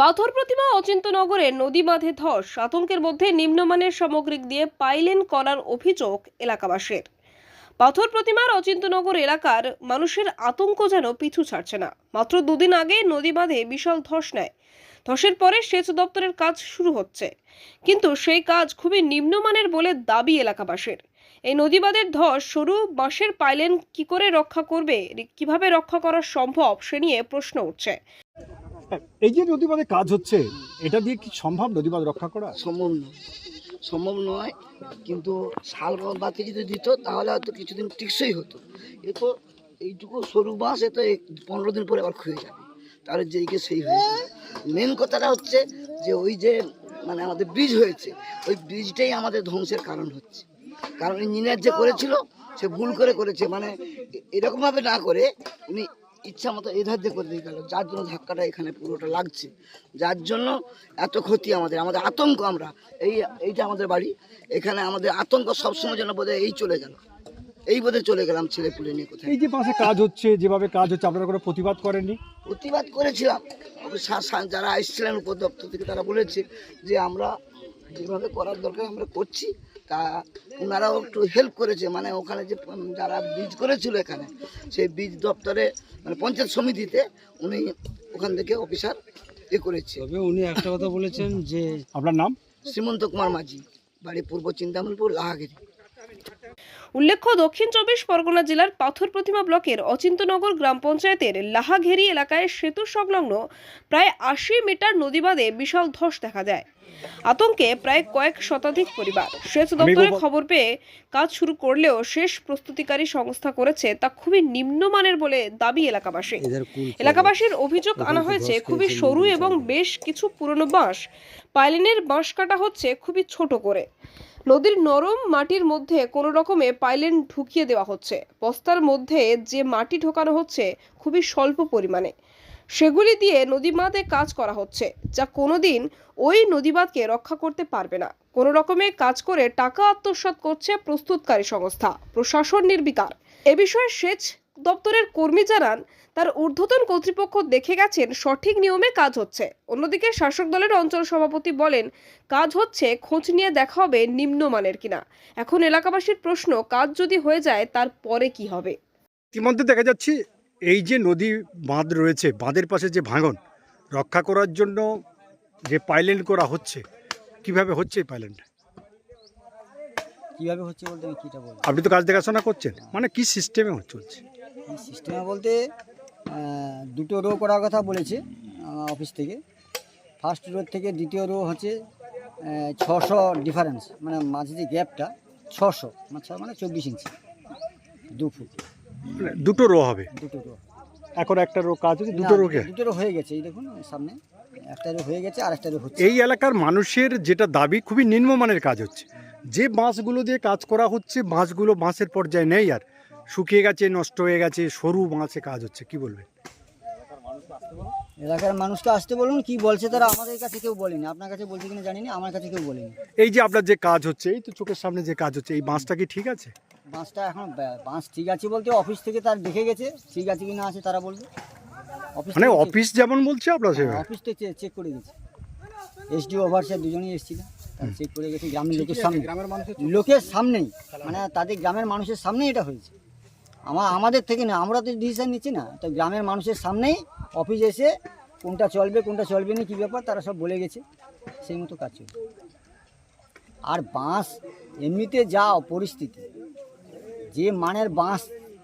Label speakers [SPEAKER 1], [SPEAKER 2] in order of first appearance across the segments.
[SPEAKER 1] পাথর প্রতিমা অচিন্তনগরে নদী বাঁধে ধস। আতঙ্কের মধ্যে নিম্নমানের সামগ্রিক দিয়ে পাইলেন করার অভিযোগ এলাকাবাসীর। পাথর প্রতিমার অচিন্তনগর এলাকার মানুষের আতঙ্ক যেন পিছু ছাড়ছে না। মাত্র দুদিন আগে নদী বাঁধে বিশাল ধস নেয়। ধসের পরে সেচ দপ্তরের কাজ শুরু হচ্ছে। কিন্তু সেই কাজ খুবই নিম্নমানের বলে দাবি এলাকাবাসীর। এই নদীবাঁধের ধস সরু বাঁশের পাইলেন কি করে রক্ষা করবে, কীভাবে রক্ষা করা সম্ভব সে নিয়ে প্রশ্ন উঠছে।
[SPEAKER 2] এই যে নদীবাদে কাজ হচ্ছে, এটা দিয়ে কি সম্ভব নদীবাদ রক্ষা করা?
[SPEAKER 3] সম্ভব নয়। সম্ভব নয়, কিন্তু শাল বাতি যদি দিত, তাহলে হয়তো কিছুদিন টিকসই হতো। এ তো এইটুকু সরু বাঁশ, এ তো পনেরো দিন পরে আবার খুঁয়ে যাবে। তাহলে যেইকে সেই হয়ে যাবে। মেন কথাটা হচ্ছে যে ওই যে মানে আমাদের ব্রিজ হয়েছে, ওই ব্রিজটাই আমাদের ধ্বংসের কারণ হচ্ছে। কারণ ইঞ্জিনিয়ার যে করেছিল, সে ভুল করে করেছে। মানে এরকমভাবে না করে, উনি ইচ্ছা মতো এধার দিয়ে করে দিয়ে গেল। যার জন্য ধাক্কাটা এখানে পুরোটা লাগছে। যার জন্য এত ক্ষতি আমাদের আমাদের আতঙ্ক আমরা। এই এইটা আমাদের বাড়ি। এখানে আমাদের আতঙ্ক সবসময় যেন বোধহয় এই চলে গেল। এই বোধহয় চলে গেলাম ছেলে পুলে নিয়ে কোথায়।
[SPEAKER 2] এই যে পাশে কাজ হচ্ছে যেভাবে কাজ হচ্ছে আপনারা কোনো প্রতিবাদ করেননি?
[SPEAKER 3] প্রতিবাদ করেছিলাম। যারা এসেছিলেন উপর দপ্তর থেকে তারা বলেছে যে আমরা যেভাবে করার দরকার আমরা করছি। তা ওনারাও একটু হেল্প করেছে মানে ওখানে যে যারা বীজ করেছিল এখানে সেই বীজ দপ্তরে মানে পঞ্চায়েত সমিতিতে উনি ওখান থেকে অফিসার এ করেছে।
[SPEAKER 4] তবে উনি একটা কথা বলেছেন যে
[SPEAKER 2] আপনার নাম?
[SPEAKER 3] শ্রীমন্ত কুমার মাঝি বাড়ি পূর্ব চিন্তামণিপুর লাহাগিরি
[SPEAKER 1] উল্লেখ্য দক্ষিণ চব্বিশ পরগনা জেলার পাথর প্রতিমা ব্লকের অচিন্তনগর গ্রাম পঞ্চায়েতের লাহাঘেরি এলাকায় সেতু সংলগ্ন প্রায় আশি মিটার নদীবাদে বিশাল ধস দেখা যায়। আতঙ্কে প্রায় কয়েক শতাধিক পরিবার। সেচ দপ্তরে খবর পেয়ে কাজ শুরু করলেও শেষ প্রস্তুতিকারী সংস্থা করেছে তা খুবই নিম্নমানের বলে দাবি এলাকাবাসী। এলাকাবাসীর অভিযোগ আনা হয়েছে খুবই সরু এবং বেশ কিছু পুরনো বাঁশ। পাইলিনের বাঁশ কাটা হচ্ছে খুবই ছোট করে। নদীর নরম মাটির মধ্যে কোনো রকমে পাইলেন ঢুকিয়ে দেওয়া হচ্ছে। বস্তার মধ্যে যে মাটি ঢোকানো হচ্ছে খুবই স্বল্প পরিমাণে। সেগুলি দিয়ে নদীবাঁধে কাজ করা হচ্ছে, যা কোনোদিন ওই নদীবাঁধকে রক্ষা করতে পারবে না। কোনো রকমে কাজ করে টাকা আত্মসাৎ করছে প্রস্তুতকারী সংস্থা, প্রশাসন নির্বিকার। এ বিষয়ে সেচ দপ্তরের কর্মী জানান তার ঊর্ধ্বতন কর্তৃপক্ষ দেখে গেছেন সঠিক নিয়মে কাজ হচ্ছে। অন্যদিকে শাসক দলের অঞ্চল সভাপতি বলেন কাজ হচ্ছে খোঁজ নিয়ে দেখা হবে নিম্নমানের কিনা। এখন এলাকাবাসীর প্রশ্ন কাজ যদি হয়ে যায় তার পরে কি হবে?
[SPEAKER 2] ইতিমধ্যে দেখা যাচ্ছে এই যে নদী বাঁধ রয়েছে বাঁধের পাশে যে ভাঙন রক্ষা করার জন্য যে পাইলেন করা হচ্ছে কীভাবে হচ্ছে এই পাইলেনটা
[SPEAKER 4] কীভাবে হচ্ছে বলতে আমি কিটা বলব?
[SPEAKER 2] আপনি তো কাজ দেখাশোনা করছেন মানে কি সিস্টেমে চলছে?
[SPEAKER 4] সিস্টেমে বলতে দুটো রো করার কথা বলেছে অফিস থেকে। ফার্স্ট রো থেকে দ্বিতীয় রো হচ্ছে ছশো ডিফারেন্স মানে মাঝে যে গ্যাপটা ছশো মানে চব্বিশ ইঞ্চি দু ফুট।
[SPEAKER 2] মানে দুটো রো হবে?
[SPEAKER 4] দুটো রো
[SPEAKER 2] এখন একটা রো কাজ হচ্ছে দুটো রোকে
[SPEAKER 4] দুটো রো হয়ে গেছে এই দেখুন সামনে। একটা রো হয়ে গেছে আর একটা রো হচ্ছে।
[SPEAKER 2] এই এলাকার মানুষের যেটা দাবি খুবই নিম্নমানের কাজ হচ্ছে। যে বাঁশগুলো দিয়ে কাজ করা হচ্ছে বাঁশগুলো বাঁশের পর্যায়ে নেই আর। শুকিয়ে গেছে নষ্ট হয়ে গেছে সরু বাঁশে কাজ হচ্ছে কি বলবেন?
[SPEAKER 4] এলাকার মানুষটা আসতে বলুন কি বলছে তারা আমাদের কাছে কেউ বলেনি। আপনার কাছে বলছে কিনা জানি না আমার কাছে কেউ বলেনি।
[SPEAKER 2] এই যে আপনার যে কাজ হচ্ছে এই তো চোখের সামনে যে কাজ হচ্ছে এই বাঁশটা কি ঠিক আছে?
[SPEAKER 4] বাঁশটা এখন বাঁশ ঠিক আছে বলতে অফিস থেকে তার দেখে গেছে ঠিক আছে কি না আছে তারা বলবে। অফিস
[SPEAKER 2] মানে অফিস যেমন বলছে আপনার
[SPEAKER 4] হ্যাঁ,
[SPEAKER 2] সেভাবে
[SPEAKER 4] অফিস থেকে চেক করে গেছে এসডিও ওভারসিয়ার দুজনেই এসেছিল চেক করে গেছে গ্রামের লোকের সামনে। লোকের সামনেই মানে তাদের গ্রামের মানুষের সামনেই এটা হয়েছে। আমার আমাদের থেকে না, আমরা তো ডিসিশন নিচ্ছি না। তো গ্রামের মানুষের সামনেই অফিস এসে কোনটা চলবে কোনটা চলবে না, কী ব্যাপার, তারা সব বলে গেছে। সেই মতো কাজ চলছে। আর বাঁশ, এমনিতে যা পরিস্থিতি, যে মানের বাঁশ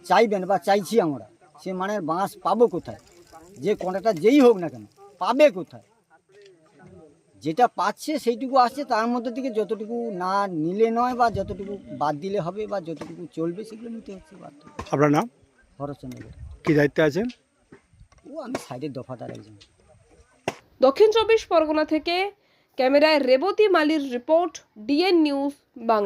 [SPEAKER 4] চাইবেন বা চাইছি আমরা, সে মানের বাঁশ পাবো কোথায়? যে কোনটা যেই হোক না কেন, পাবে কোথায়? যেটা পাচ্ছে সেইটুকু আসছে তার মধ্যে থেকে যতটুকু না নিলে নয় বা যতটুকু বাদ দিলে হবে বা যতটুকু চলবে সেগুলো নিতে হচ্ছে বাধ্য।
[SPEAKER 2] আপনার নাম?
[SPEAKER 4] ভরতচন্দ্র
[SPEAKER 2] কি দায়িত্বে আছেন?
[SPEAKER 4] ও আমি সাইডের দফাদার একজন।
[SPEAKER 1] দক্ষিণ চব্বিশ পরগনা থেকে ক্যামেরায় রেবতী মালির রিপোর্ট ডিএন নিউজ বাংলা।